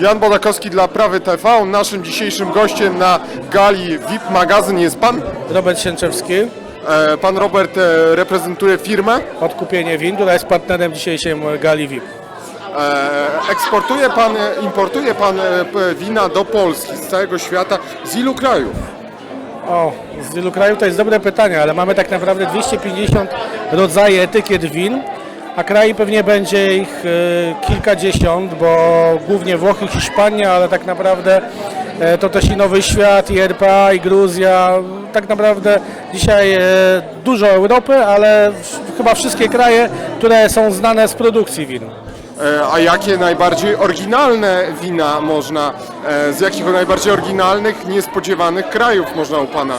Jan Bodakowski dla Prawy TV. Naszym dzisiejszym gościem na gali VIP Magazyn jest pan. Robert Sienczewski, E, Pan Robert e, reprezentuje firmę. odkupienie win, która jest partnerem dzisiejszej gali VIP. E, Eksportuje pan, e, importuje pan e, p- wina do Polski z całego świata. Z ilu krajów? O, z wielu krajów to jest dobre pytanie, ale mamy tak naprawdę 250 rodzajów etykiet win, a kraj pewnie będzie ich e, kilkadziesiąt, bo głównie Włochy, Hiszpania, ale tak naprawdę e, to też i Nowy Świat, i RPA, i Gruzja. Tak naprawdę dzisiaj e, dużo Europy, ale chyba wszystkie kraje, które są znane z produkcji win. A jakie najbardziej oryginalne wina można, z jakich najbardziej oryginalnych, niespodziewanych krajów można u pana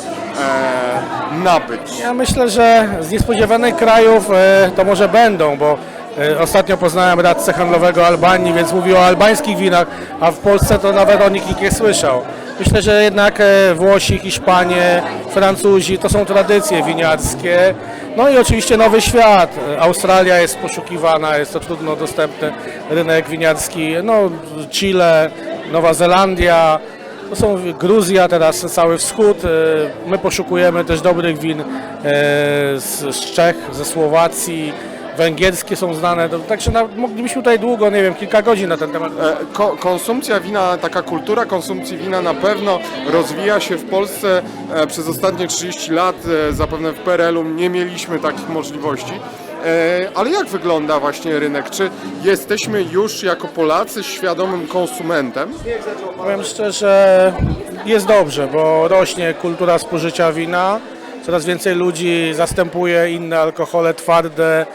nabyć? Ja myślę, że z niespodziewanych krajów e, to może będą, bo e, ostatnio poznałem radcę handlowego Albanii, więc mówił o albańskich winach, a w Polsce to nawet o nich nikt nie słyszał. Myślę, że jednak e, Włosi, Hiszpanie, Francuzi to są tradycje winiarskie. No i oczywiście Nowy Świat. E, Australia jest poszukiwana, jest to trudno dostępny rynek winiarski. No, Chile, Nowa Zelandia. To są Gruzja, teraz cały wschód. E, My poszukujemy też dobrych win e, z, Czech, ze Słowacji. Węgierskie są znane, także moglibyśmy tutaj długo, nie wiem, kilka godzin na ten temat. E, Ko konsumpcja wina, taka kultura konsumpcji wina na pewno rozwija się w Polsce przez ostatnie 30 lat. Zapewne w PRL-u nie mieliśmy takich możliwości. E, ale jak wygląda właśnie rynek? Czy jesteśmy już jako Polacy świadomym konsumentem? Powiem szczerze, jest dobrze, bo rośnie kultura spożycia wina. Coraz więcej ludzi zastępuje inne alkohole twarde,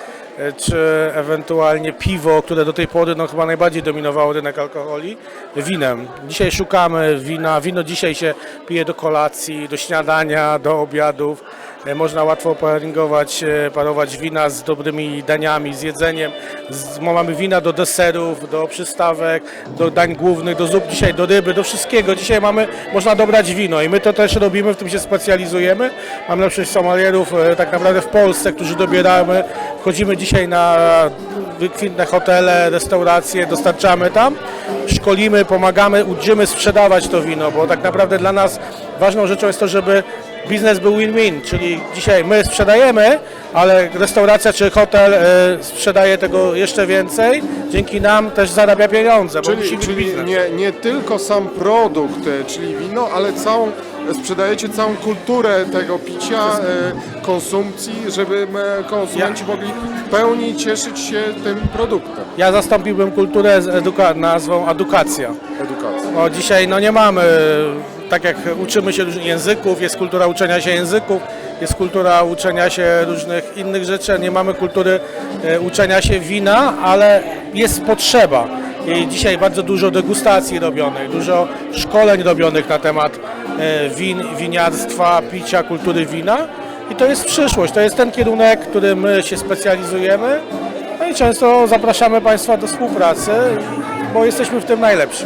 czy ewentualnie piwo, które do tej pory no, chyba najbardziej dominowało rynek alkoholi, winem. Dzisiaj szukamy wina. Wino dzisiaj się pije do kolacji, do śniadania, do obiadów. E, Można łatwo paringować, e, parować wina z dobrymi daniami, z jedzeniem. Mamy wina do deserów, do przystawek, do dań głównych, do zup, dzisiaj do ryby, do wszystkiego. Dzisiaj mamy, można dobrać wino i my to też robimy, w tym się specjalizujemy. Mamy na przykład somalierów e, tak naprawdę w Polsce, którzy dobieramy. Wchodzimy dzisiaj na wykwintne hotele, restauracje, dostarczamy tam, szkolimy, pomagamy, uczymy sprzedawać to wino, bo tak naprawdę dla nas ważną rzeczą jest to, żeby biznes był win-win, czyli dzisiaj my sprzedajemy, ale restauracja czy hotel e, sprzedaje tego jeszcze więcej, dzięki nam też zarabia pieniądze, bo musi Czyli, być czyli biznes. nie, nie tylko sam produkt, e, czyli wino, ale całą, sprzedajecie całą kulturę tego picia, e, konsumpcji, żeby e, konsumenci mogli w pełni cieszyć się tym produktem. Ja zastąpiłbym kulturę z eduka- nazwą edukacja. Edukacji. Bo dzisiaj no nie mamy, tak jak uczymy się różnych języków, jest kultura uczenia się języków, jest kultura uczenia się różnych innych rzeczy, nie mamy kultury e, uczenia się wina, ale jest potrzeba. I dzisiaj bardzo dużo degustacji robionych, dużo szkoleń robionych na temat win, winiarstwa, picia, kultury wina. I to jest przyszłość, to jest ten kierunek, w którym my się specjalizujemy. No i często zapraszamy Państwa do współpracy, bo jesteśmy w tym najlepsi.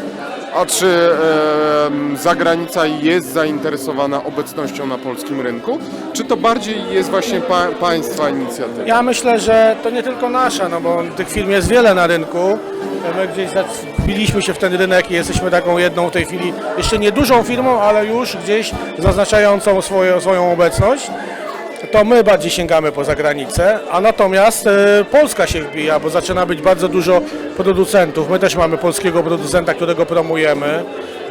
A czy e, zagranica jest zainteresowana obecnością na polskim rynku? Czy to bardziej jest właśnie pa, państwa inicjatywa? Ja myślę, że to nie tylko nasza, no bo tych firm jest wiele na rynku. My gdzieś wbiliśmy się w ten rynek i jesteśmy taką jedną w tej chwili, jeszcze nie dużą firmą, ale już gdzieś zaznaczającą swoją, swoją obecność. To my bardziej sięgamy po zagranicę, a natomiast e, Polska się wbija, bo zaczyna być bardzo dużo producentów. My też mamy polskiego producenta, którego promujemy,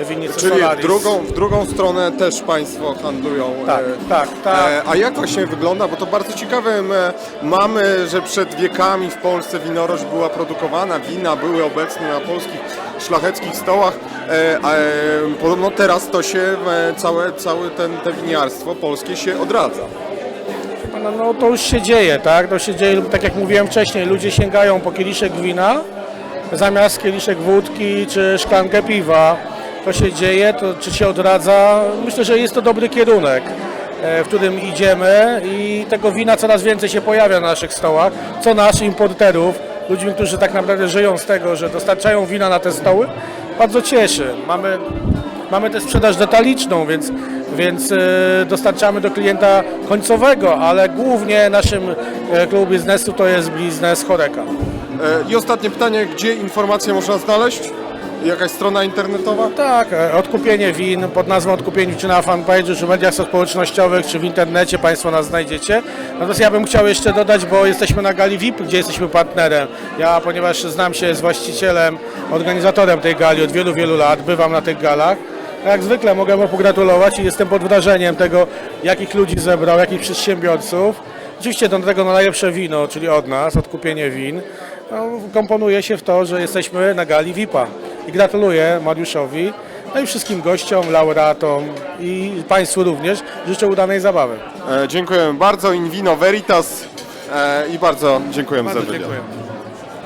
Winnicy Czyli w drugą, w drugą stronę też państwo handlują. Tak, e, tak, tak. E, A jak właśnie wygląda, bo to bardzo ciekawe, mamy, że przed wiekami w Polsce winorość była produkowana, wina były obecne na polskich szlacheckich stołach, a, podobno teraz to się, całe, całe ten, te winiarstwo polskie się odradza. No, no to już się dzieje, tak? To się dzieje, tak jak mówiłem wcześniej, ludzie sięgają po kieliszek wina zamiast kieliszek wódki czy szklankę piwa. To się dzieje, to czy się odradza? Myślę, że jest to dobry kierunek, e, w którym idziemy i tego wina coraz więcej się pojawia na naszych stołach, co nas, importerów, ludźmi, którzy tak naprawdę żyją z tego, że dostarczają wina na te stoły, bardzo cieszy. Mamy Mamy też sprzedaż detaliczną, więc, więc e, dostarczamy do klienta końcowego, ale głównie naszym e, klubu biznesu to jest biznes Choreka. E, I ostatnie pytanie, gdzie informacje można znaleźć? Jakaś strona internetowa? Tak, e, odkupienie win pod nazwą Odkupienie czy na fanpage'u, czy w mediach społecznościowych, czy w internecie Państwo nas znajdziecie. Natomiast ja bym chciał jeszcze dodać, bo jesteśmy na gali VIP, gdzie jesteśmy partnerem. Ja, ponieważ znam się z właścicielem, organizatorem tej gali od wielu, wielu lat, bywam na tych galach. Jak zwykle mogę mu pogratulować i jestem pod wrażeniem tego, jakich ludzi zebrał, jakich przedsiębiorców. Oczywiście do tego najlepsze wino, czyli od nas, odkupienie win, no, komponuje się w to, że jesteśmy na gali VIP-a. I gratuluję Mariuszowi, no i wszystkim gościom, laureatom i Państwu również życzę udanej zabawy. E, dziękujemy bardzo. In vino veritas e, i bardzo dziękujemy Bardzo za wywiad. dziękuję.